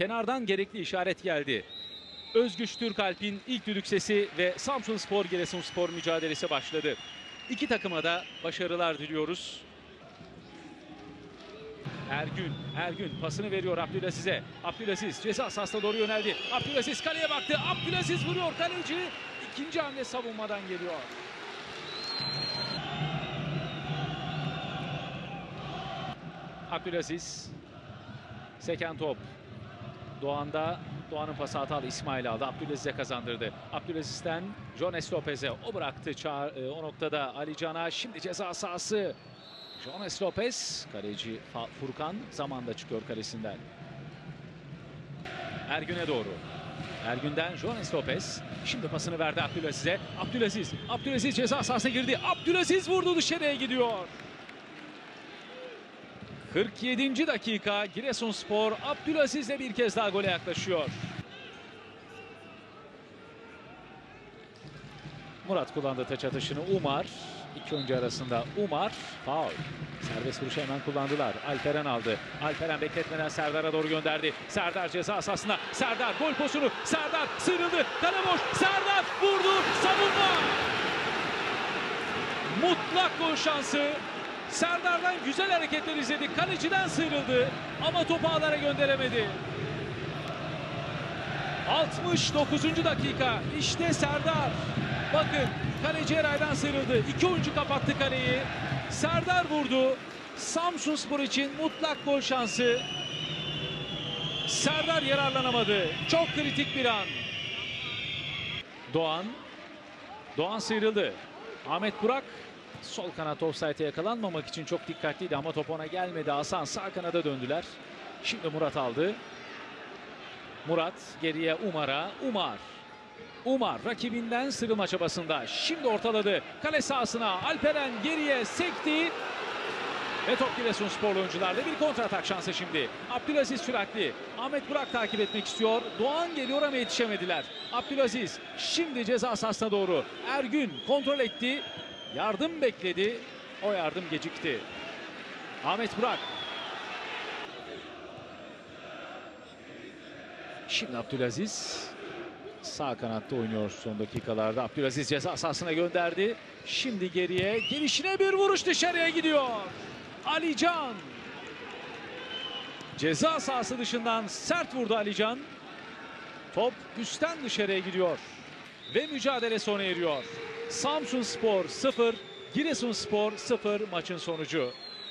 Kenardan gerekli işaret geldi. Özgüç Türkalp'in ilk düdük sesi ve Samsun Spor Giresunspor mücadelesi başladı. İki takıma da başarılar diliyoruz. Ergün, Ergün pasını veriyor Abdülaziz'e. Abdülaziz ceza sahasına doğru yöneldi. Abdülaziz kaleye baktı. Abdülaziz vuruyor kaleci. İkinci hamle savunmadan geliyor. Abdülaziz. Seken top. Doğan'da Doğan'ın pası hatalı İsmail aldı. Abdülaziz'e kazandırdı. Abdülaziz'den Jones Lopez'e o bıraktı. Çağ- e, o noktada Ali Can'a şimdi ceza sahası. Jones Lopez kaleci Furkan zamanda çıkıyor kalesinden. Ergün'e doğru. Ergün'den Jones Lopez. Şimdi pasını verdi Abdülaziz'e. Abdülaziz. Abdülaziz ceza sahasına girdi. Abdülaziz vurdu dışarıya gidiyor. 47. dakika Giresunspor Abdülaziz'le bir kez daha gole yaklaşıyor. Murat kullandı taç atışını Umar. İki oyuncu arasında Umar faul. Serbest vuruşu hemen kullandılar. Alperen aldı. Alperen bekletmeden Serdar'a doğru gönderdi. Serdar ceza sahasına. Serdar gol pozisyonu. Serdar sıyrıldı. Kale boş. Serdar vurdu. Savunma. Mutlak gol şansı. Serdar'dan güzel hareketler izledik. Kaleciden sıyrıldı ama topu ağlara gönderemedi. 69. dakika. İşte Serdar. Bakın kaleci Eray'dan sıyrıldı. İki oyuncu kapattı kaleyi. Serdar vurdu. Samsun Spor için mutlak gol şansı. Serdar yararlanamadı. Çok kritik bir an. Doğan. Doğan sıyrıldı. Ahmet Burak sol kanat offside'e yakalanmamak için çok dikkatliydi ama top ona gelmedi. Hasan sağ kanada döndüler. Şimdi Murat aldı. Murat geriye Umar'a. Umar. Umar rakibinden sıyrılma çabasında. Şimdi ortaladı. Kale sahasına Alperen geriye sekti. Ve top Giresunsporlu oyuncularla bir kontratak şansı şimdi. Abdülaziz süratli. Ahmet Burak takip etmek istiyor. Doğan geliyor ama yetişemediler. Abdülaziz şimdi ceza sahasına doğru. Ergün kontrol etti. Yardım bekledi. O yardım gecikti. Ahmet Burak. Şimdi Abdülaziz sağ kanatta oynuyor son dakikalarda. Abdülaziz ceza sahasına gönderdi. Şimdi geriye gelişine bir vuruş dışarıya gidiyor. Alican. Ceza sahası dışından sert vurdu Alican. Top üstten dışarıya gidiyor. Ve mücadele sona eriyor. Samsun Spor 0, Giresun Spor 0 maçın sonucu.